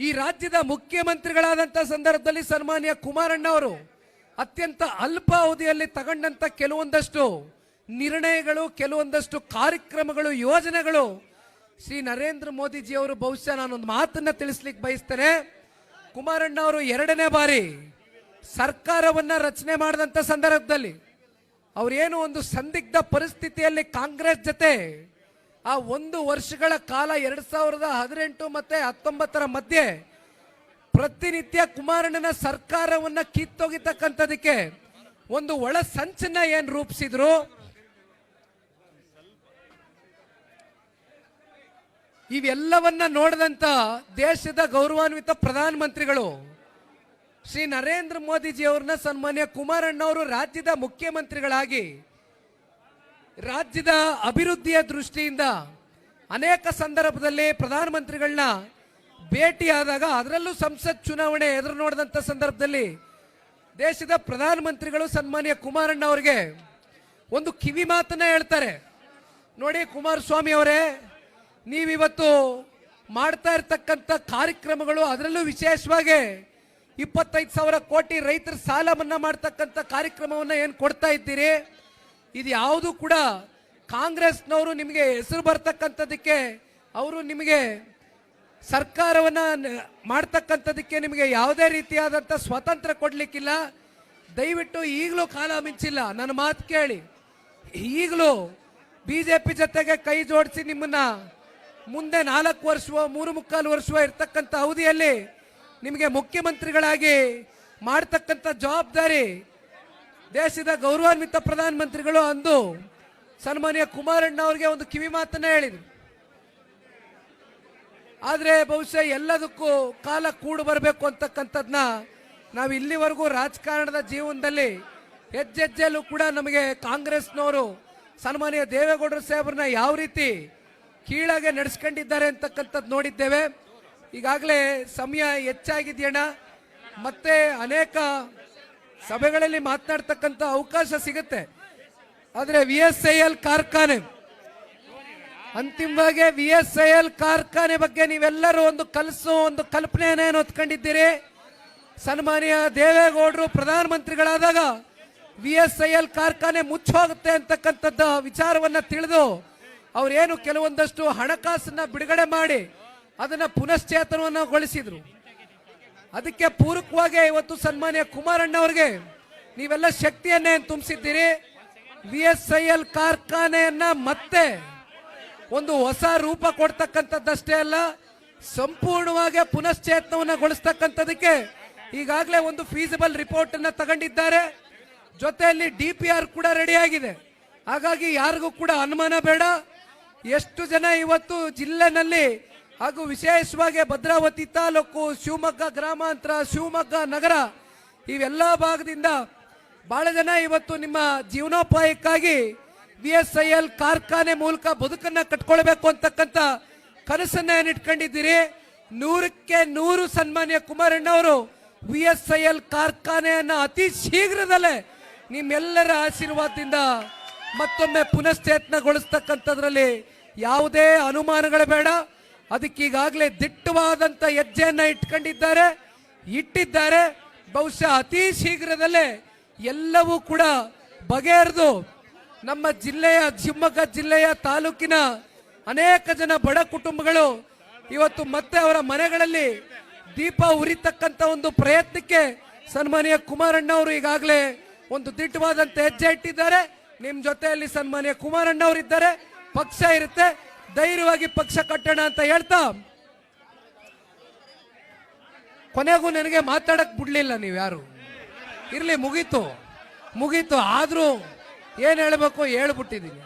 ಈ ರಾಜ್ಯದ ಮುಖ್ಯಮಂತ್ರಿಗಳಾದಂಥ ಸಂದರ್ಭದಲ್ಲಿ ಸನ್ಮಾನ್ಯ ಕುಮಾರಣ್ಣ ಅವರು ಅತ್ಯಂತ ಅಲ್ಪ ಅವಧಿಯಲ್ಲಿ ತಗೊಂಡಂತ ಕೆಲವೊಂದಷ್ಟು ನಿರ್ಣಯಗಳು, ಕೆಲವೊಂದಷ್ಟು ಕಾರ್ಯಕ್ರಮಗಳು, ಯೋಜನೆಗಳು. ಶ್ರೀ ನರೇಂದ್ರ ಮೋದಿಜಿ ಅವರು ಬಹುಶಃ ನಾನೊಂದು ಮಾತನ್ನ ತಿಳಿಸ್ಲಿಕ್ಕೆ ಬಯಸ್ತೇನೆ. ಕುಮಾರಣ್ಣ ಅವರು ಎರಡನೇ ಬಾರಿ ಸರ್ಕಾರವನ್ನ ರಚನೆ ಮಾಡಿದಂತ ಸಂದರ್ಭದಲ್ಲಿ ಅವರೇನು ಒಂದು ಸಂದಿಗ್ಧ ಪರಿಸ್ಥಿತಿಯಲ್ಲಿ ಕಾಂಗ್ರೆಸ್ ಜೊತೆ ಆ ಒಂದು ವರ್ಷಗಳ ಕಾಲ ಎರಡ್ ಸಾವಿರದ ಹದಿನೆಂಟು ಮತ್ತೆ ಹತ್ತೊಂಬತ್ತರ ಮಧ್ಯೆ ಪ್ರತಿನಿತ್ಯ ಕುಮಾರಣ್ಣನ ಸರ್ಕಾರವನ್ನ ಕಿತ್ತೊಗಿತಕ್ಕಂಥದಕ್ಕೆ ಒಂದು ಒಳ ಸಂಚನ್ನ ಏನ್ ರೂಪಿಸಿದ್ರು? ಇವೆಲ್ಲವನ್ನ ನೋಡಿದಂತ ದೇಶದ ಗೌರವಾನ್ವಿತ ಪ್ರಧಾನಮಂತ್ರಿಗಳು ಶ್ರೀ ನರೇಂದ್ರ ಮೋದಿಜಿ ಅವ್ರನ್ನ ಸನ್ಮಾನ್ಯ ಕುಮಾರಣ್ಣ ಅವರು ರಾಜ್ಯದ ಮುಖ್ಯಮಂತ್ರಿಗಳಾಗಿ ರಾಜ್ಯದ ಅಭಿವೃದ್ಧಿಯ ದೃಷ್ಟಿಯಿಂದ ಅನೇಕ ಸಂದರ್ಭದಲ್ಲಿ ಪ್ರಧಾನಮಂತ್ರಿಗಳನ್ನ ಭೇಟಿಯಾದಾಗ ಅದರಲ್ಲೂ ಸಂಸತ್ ಚುನಾವಣೆ ಎದುರು ನೋಡಿದಂಥ ಸಂದರ್ಭದಲ್ಲಿ ದೇಶದ ಪ್ರಧಾನಮಂತ್ರಿಗಳು ಸನ್ಮಾನ್ಯ ಕುಮಾರಣ್ಣ ಅವರಿಗೆ ಒಂದು ಕಿವಿ ಮಾತನ್ನ ಹೇಳ್ತಾರೆ. ನೋಡಿ ಕುಮಾರಸ್ವಾಮಿ ಅವರೇ, ನೀವಿವತ್ತು ಮಾಡ್ತಾ ಇರ್ತಕ್ಕಂಥ ಕಾರ್ಯಕ್ರಮಗಳು ಅದರಲ್ಲೂ ವಿಶೇಷವಾಗಿ ಇಪ್ಪತ್ತೈದು ಸಾವಿರ ಕೋಟಿ ರೈತರ ಸಾಲ ಮನ್ನಾ ಮಾಡ್ತಕ್ಕಂಥ ಕಾರ್ಯಕ್ರಮವನ್ನ ಏನು ಕೊಡ್ತಾ ಇದ್ದೀರಿ? ಇದು ಯಾವುದು ಕೂಡ ಕಾಂಗ್ರೆಸ್ನವರು ನಿಮಗೆ ಹೆಸರು ಬರ್ತಕ್ಕಂಥದ್ದಕ್ಕೆ, ಅವರು ನಿಮಗೆ ಸರ್ಕಾರವನ್ನ ಮಾಡ್ತಕ್ಕಂಥದ್ದಕ್ಕೆ ನಿಮಗೆ ಯಾವುದೇ ರೀತಿಯಾದಂಥ ಸ್ವಾತಂತ್ರ್ಯ ಕೊಡ್ಲಿಕ್ಕಿಲ್ಲ. ದಯವಿಟ್ಟು ಈಗಲೂ ಕಾಲ ಮಿಂಚಿಲ್ಲ. ನನ್ನ ಮಾತು ಕೇಳಿ. ಈಗಲೂ ಬಿ ಜೆ ಪಿ ಜೊತೆಗೆ ಕೈ ಜೋಡಿಸಿ ನಿಮ್ಮನ್ನ ಮುಂದೆ ನಾಲ್ಕು ವರ್ಷವೋ, ಮೂರು ಮುಕ್ಕಾಲು ವರ್ಷವೋ ಇರ್ತಕ್ಕಂಥ ಅವಧಿಯಲ್ಲಿ ನಿಮಗೆ ಮುಖ್ಯಮಂತ್ರಿಗಳಾಗಿ ಮಾಡ್ತಕ್ಕಂಥ ಜವಾಬ್ದಾರಿ ದೇಶದ ಗೌರವಾನ್ವಿತ ಪ್ರಧಾನಮಂತ್ರಿಗಳು ಅಂದು ಸನ್ಮಾನ್ಯ ಕುಮಾರಣ್ಣ ಅವರಿಗೆ ಒಂದು ಕಿವಿ ಮಾತನ್ನ ಹೇಳಿದ್ರು. ಆದರೆ ಬಹುಶಃ ಎಲ್ಲದಕ್ಕೂ ಕಾಲ ಕೂಡು ಬರಬೇಕು ಅಂತಕ್ಕಂಥದ್ನ ನಾವು ಇಲ್ಲಿವರೆಗೂ ರಾಜಕಾರಣದ ಜೀವನದಲ್ಲಿ ಹೆಜ್ಜೆಜ್ಜೆಯಲ್ಲೂ ಕೂಡ ನಮಗೆ ಕಾಂಗ್ರೆಸ್ನವರು ಸನ್ಮಾನ್ಯ ದೇವೇಗೌಡರು ಸಾಹೇಬ್ರನ್ನ ಯಾವ ರೀತಿ ಕೀಳಾಗೆ ನಡೆಸ್ಕೊಂಡಿದ್ದಾರೆ ಅಂತಕ್ಕಂಥದ್ದು ನೋಡಿದ್ದೇವೆ. ಈಗಾಗಲೇ ಸಮಯ ಹೆಚ್ಚಾಗಿದೆಯಣ್ಣ. ಮತ್ತೆ ಅನೇಕ ಸಭೆಗಳಲ್ಲಿ ಮಾತನಾಡ್ತಕ್ಕಂಥ ಅವಕಾಶ ಸಿಗುತ್ತೆ. ಆದರೆ ವಿ ಎಸ್ ಐ ಎಲ್ ಕಾರ್ಖಾನೆ, ಅಂತಿಮವಾಗಿ ವಿ ಎಸ್ ಐ ಎಲ್ ಕಾರ್ಖಾನೆ ಬಗ್ಗೆ ನೀವೆಲ್ಲರೂ ಒಂದು ಕಲಸು, ಒಂದು ಕಲ್ಪನೆಯನ್ನೇನು ಹೊತ್ಕೊಂಡಿದ್ದೀರಿ. ಸನ್ಮಾನ್ಯ ದೇವೇಗೌಡರು ಪ್ರಧಾನಮಂತ್ರಿಗಳಾದಾಗ ವಿ ಎಸ್ ಐ ಎಲ್ ಕಾರ್ಖಾನೆ ಮುಚ್ಚೋಗುತ್ತೆ ಅಂತಕ್ಕಂಥದ್ದು ವಿಚಾರವನ್ನ ತಿಳಿದು ಅವರೇನು ಕೆಲವೊಂದಷ್ಟು ಹಣಕಾಸನ್ನ ಬಿಡುಗಡೆ ಮಾಡಿ ಅದನ್ನ ಪುನಶ್ಚೇತನವನ್ನಗೊಳಿಸಿದ್ರು ಅದಕ್ಕೆ ಪೂರಕವಾಗಿ ಇವತ್ತು ಸನ್ಮಾನ್ಯ ಕುಮಾರಣ್ಣ ಅವ್ರಿಗೆ ನೀವೆಲ್ಲ ಶಕ್ತಿಯನ್ನೇ ತುಂಬಿಸಿದ್ದೀರಿ. ವಿ ಎಸ್ ಐ ಎಲ್ ಕಾರ್ಖಾನೆಯನ್ನ ಮತ್ತೆ ಒಂದು ಹೊಸ ರೂಪ ಕೊಡ್ತಕ್ಕಂಥದ್ದಷ್ಟೇ ಅಲ್ಲ, ಸಂಪೂರ್ಣವಾಗಿ ಪುನಶ್ಚೇತನವನ್ನಗೊಳಿಸ್ತಕ್ಕಂಥದಕ್ಕೆ ಈಗಾಗಲೇ ಒಂದು ಫೀಸಿಬಲ್ ರಿಪೋರ್ಟ್ ಅನ್ನ ತಗೊಂಡಿದ್ದಾರೆ. ಜೊತೆಯಲ್ಲಿ ಡಿ ಪಿ ಆರ್ ಕೂಡ ರೆಡಿ ಆಗಿದೆ. ಹಾಗಾಗಿ ಯಾರಿಗೂ ಕೂಡ ಅನುಮಾನ ಬೇಡ. ಎಷ್ಟು ಜನ ಇವತ್ತು ಜಿಲ್ಲೆನಲ್ಲಿ ಹಾಗೂ ವಿಶೇಷವಾಗಿ ಭದ್ರಾವತಿ ತಾಲೂಕು ಶಿವಮೊಗ್ಗ ಗ್ರಾಮಾಂತರ ಶಿವಮೊಗ್ಗ ನಗರ, ಇವೆಲ್ಲ ಭಾಗದಿಂದ ಬಹಳ ಜನ ಇವತ್ತು ನಿಮ್ಮ ಜೀವನೋಪಾಯಕ್ಕಾಗಿ ವಿ ಎಸ್ ಐ ಎಲ್ ಕಾರ್ಖಾನೆ ಮೂಲಕ ಬದುಕನ್ನ ಕಟ್ಕೊಳ್ಬೇಕು ಅಂತಕ್ಕಂಥ ಕನಸನ್ನ ಏನ್ ಇಟ್ಕೊಂಡಿದ್ದೀರಿ ನೂರಕ್ಕೆ ನೂರು ಸನ್ಮಾನ್ಯ ಕುಮಾರಣ್ಣ ಅವರು ವಿ ಎಸ್ ಐ ಎಲ್ ಕಾರ್ಖಾನೆಯನ್ನ ಅತಿ ಶೀಘ್ರದಲ್ಲೇ ನಿಮ್ಮೆಲ್ಲರ ಆಶೀರ್ವಾದದಿಂದ ಮತ್ತೊಮ್ಮೆ ಪುನಶ್ಚೇತನಗೊಳಿಸ್ತಕ್ಕಂಥದ್ರಲ್ಲಿ ಯಾವುದೇ ಅನುಮಾನಗಳು ಬೇಡ. ಅದಕ್ಕೆ ದಿಟ್ಟವಾದಂಥ ಹೆಜ್ಜೆಯನ್ನು ಇಟ್ಕೊಂಡಿದ್ದಾರೆ, ಇಟ್ಟಿದ್ದಾರೆ. ಬಹುಶಃ ಅತಿ ಶೀಘ್ರದಲ್ಲೇ ಎಲ್ಲವೂ ಕೂಡ ಬಗೆಹರಿದು ನಮ್ಮ ಜಿಲ್ಲೆಯ, ಶಿವಮೊಗ್ಗ ಜಿಲ್ಲೆಯ ತಾಲೂಕಿನ ಅನೇಕ ಜನ ಬಡ ಕುಟುಂಬಗಳು ಇವತ್ತು ಮತ್ತೆ ಅವರ ಮನೆಗಳಲ್ಲಿ ದೀಪ ಉರಿತಕ್ಕಂಥ ಒಂದು ಪ್ರಯತ್ನಕ್ಕೆ ಸನ್ಮಾನ್ಯ ಕುಮಾರಣ್ಣ ಅವರು ಈಗಾಗಲೇ ಒಂದು ದಿಟ್ಟವಾದಂಥ ಹೆಜ್ಜೆ ಇಟ್ಟಿದ್ದಾರೆ. ನಿಮ್ಮ ಜೊತೆಯಲ್ಲಿ ಸನ್ಮಾನ್ಯ ಕುಮಾರಣ್ಣ ಅವರು ಇದ್ದಾರೆ ಪಕ್ಷ ಇರುತ್ತೆ. ಧೈರ್ಯವಾಗಿ ಪಕ್ಷ ಕಟ್ಟೋಣ ಅಂತ ಹೇಳ್ತಾ, ಕೊನೆಗೂ ನನಗೆ ಮಾತಾಡಕ್ ಬಿಡ್ಲಿಲ್ಲ ನೀವು ಯಾರು? ಇರ್ಲಿ, ಮುಗೀತು. ಮುಗೀತು, ಆದ್ರೂ ಏನ್ ಹೇಳ್ಬೇಕು ಹೇಳ್ಬಿಟ್ಟಿದ್ದೀನಿ.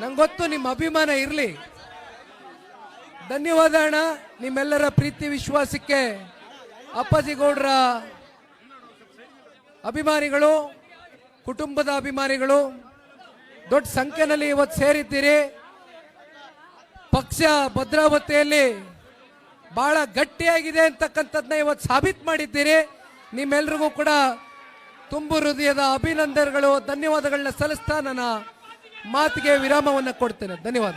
ನಂಗೆ ಗೊತ್ತು ನಿಮ್ಮ ಅಭಿಮಾನ ಇರ್ಲಿ. ಧನ್ಯವಾದ ಅಣ್ಣ, ನಿಮ್ಮೆಲ್ಲರ ಪ್ರೀತಿ, ವಿಶ್ವಾಸಕ್ಕೆ ಅಪ್ಪಾಜಿ ಗೌಡ್ರ ಅಭಿಮಾನಿಗಳು, ಕುಟುಂಬದ ಅಭಿಮಾನಿಗಳು, ದೊಡ್ಡ ಸಂಖ್ಯೆನಲ್ಲಿ ಇವತ್ತು ಸೇರಿದ್ದೀರಿ. ಪಕ್ಷ ಭದ್ರಾವತಿಯಲ್ಲಿ ಬಹಳ ಗಟ್ಟಿಯಾಗಿದೆ ಅಂತಕ್ಕಂಥದ್ದನ್ನ ಇವತ್ತು ಸಾಬೀತು ಮಾಡಿದ್ದೀರಿ. ನಿಮ್ಮೆಲ್ರಿಗೂ ಕೂಡ ತುಂಬು ಹೃದಯದ ಅಭಿನಂದನೆಗಳು, ಧನ್ಯವಾದಗಳನ್ನ ಸಲ್ಲಿಸ್ತಾ ನನ್ನ ಮಾತಿಗೆ ವಿರಾಮವನ್ನು ಕೊಡ್ತೇನೆ. ಧನ್ಯವಾದ.